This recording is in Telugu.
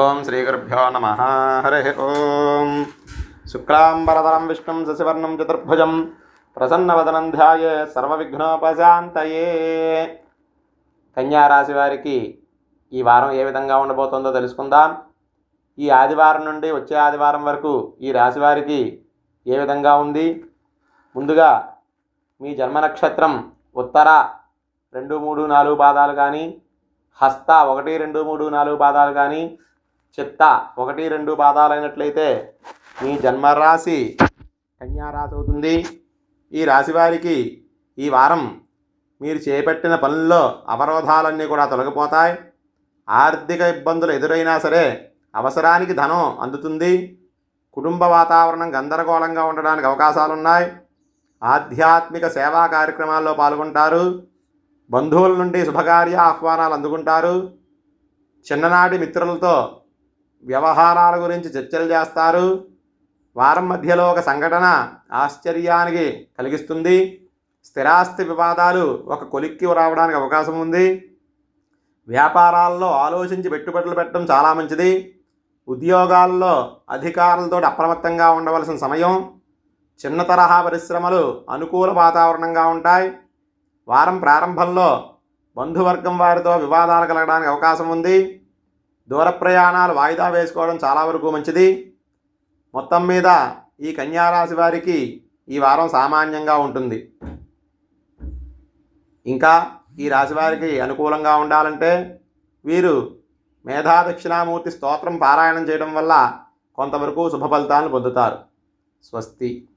ఓం శ్రీగురుభ్యో నమ. హరి ఓం. శుక్లాంబరధరం విష్ణుం శశివర్ణం చతుర్భుజం ప్రసన్నవదనం ధ్యాయే సర్వవిఘ్నోపశాంతయే. కన్యారాశి వారికి ఈ వారం ఏ విధంగా ఉండబోతుందో తెలుసుకుందాం. ఈ ఆదివారం నుండి వచ్చే ఆదివారం వరకు ఈ రాశి వారికి ఏ విధంగా ఉంది? ముందుగా మీ జన్మ నక్షత్రం ఉత్తర రెండు మూడు నాలుగు పాదాలు కానీ హస్త ఒకటి రెండు మూడు నాలుగు పాదాలు కానీ చిత్త ఒకటి రెండు పాదాలైనట్లయితే మీ జన్మరాశి కన్యారాశి అవుతుంది. ఈ రాశి వారికి ఈ వారం మీరు చేపట్టిన పనుల్లో అవరోధాలన్నీ కూడా తొలగిపోతాయి. ఆర్థిక ఇబ్బందులు ఎదురైనా సరే అవసరానికి ధనం అందుతుంది. కుటుంబ వాతావరణం గందరగోళంగా ఉండడానికి అవకాశాలున్నాయి. ఆధ్యాత్మిక సేవా కార్యక్రమాల్లో పాల్గొంటారు. బంధువుల నుండి శుభకార్య ఆహ్వానాలు అందుకుంటారు. చిన్ననాటి మిత్రులతో వ్యవహారాల గురించి చర్చలు చేస్తారు. వారం మధ్యలో ఒక సంఘటన ఆశ్చర్యానికి కలిగిస్తుంది. స్థిరాస్తి వివాదాలు ఒక కొలిక్కి రావడానికి అవకాశం ఉంది. వ్యాపారాల్లో ఆలోచించి పెట్టుబడులు పెట్టడం చాలా మంచిది. ఉద్యోగాల్లో అధికారులతో అప్రమత్తంగా ఉండవలసిన సమయం. చిన్న తరహా పరిశ్రమలు అనుకూల వాతావరణంగా ఉంటాయి. వారం ప్రారంభంలో బంధువర్గం వారితో వివాదాలు కలగడానికి అవకాశం ఉంది. దూర ప్రయాణాలు వాయిదా వేసుకోవడం చాలా వరకు మంచిది. మొత్తం మీద ఈ కన్యారాశి వారికి ఈ వారం సామాన్యంగా ఉంటుంది. ఇంకా ఈ రాశి వారికి అనుకూలంగా ఉండాలంటే వీరు మేధా దక్షిణామూర్తి స్తోత్రం పారాయణం చేయడం వల్ల కొంతవరకు శుభ ఫలితాలను పొందుతారు. స్వస్తి.